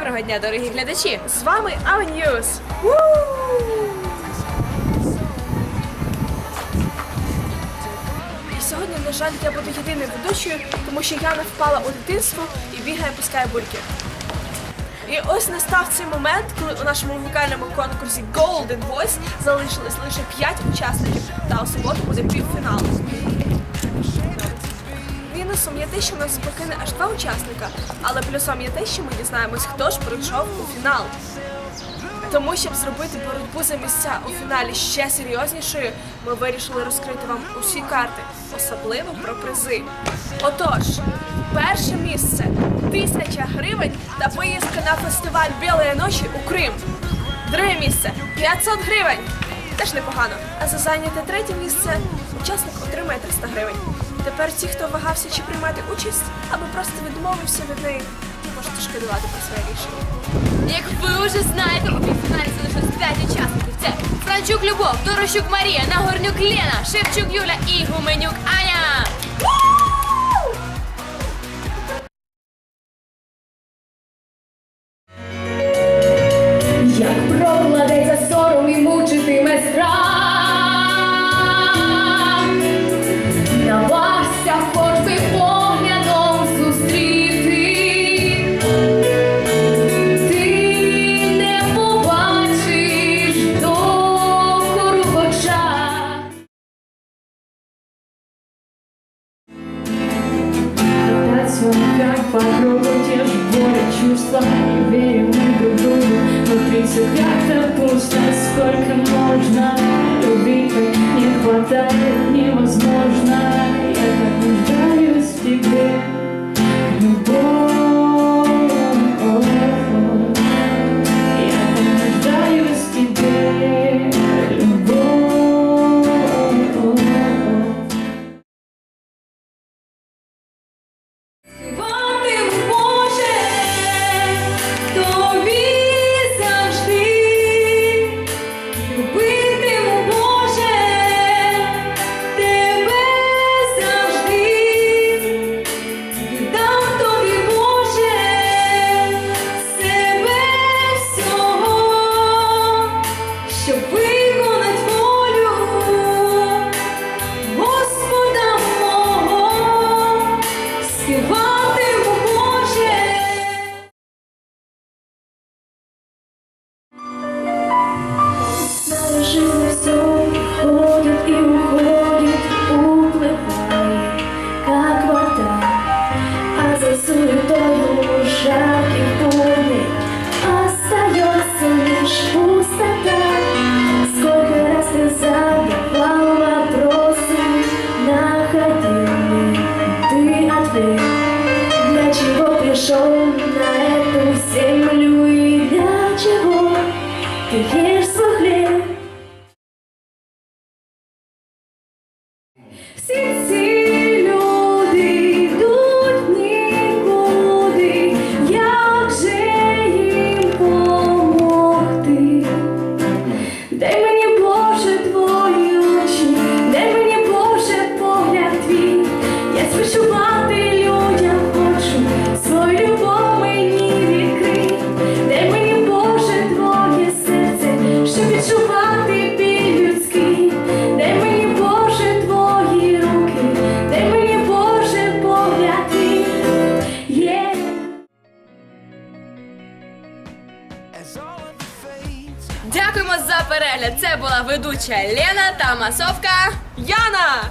Доброго дня, дорогі глядачі! З вами Авеньюз. Сьогодні, на жаль, я буду єдиною ведучою, тому що Яна впала у дитинство і бігає, пускає бульки. І ось настав цей момент, коли у нашому вокальному конкурсі Golden Voice залишилось лише 5 учасників, та у суботу буде півфінал. Мінусом є те, що нас покине аж два учасника, але плюсом є те, що ми дізнаємось, хто ж пройшов у фінал. Тому, щоб зробити боротьбу за місця у фіналі ще серйознішою, ми вирішили розкрити вам усі карти, особливо про призи. Отож, перше місце тисяча гривень та поїздка на фестиваль Білої ночі у Крим. Друге місце 500 гривень. Теж непогано. А за зайняте третє місце учасник отримає 300 гривень. Тепер ті, хто вагався чи приймати участь, або просто відмовився від неї, можете шкодувати про своє рішення. Як ви вже знаєте, у півфіналі залишилось 5 учасників. Це Франчук Любов, Дорощук Марія, Нагорнюк Лена, Шевчук Юля і Гуменюк Аня. Ротацию как по кругу те же боли, чувства Не верим мы друг другу Внутри все как-то пусто. Сколько можно свой хлеб? Всі ці за перегляд. Це була ведуча Лена та масовка. Яна!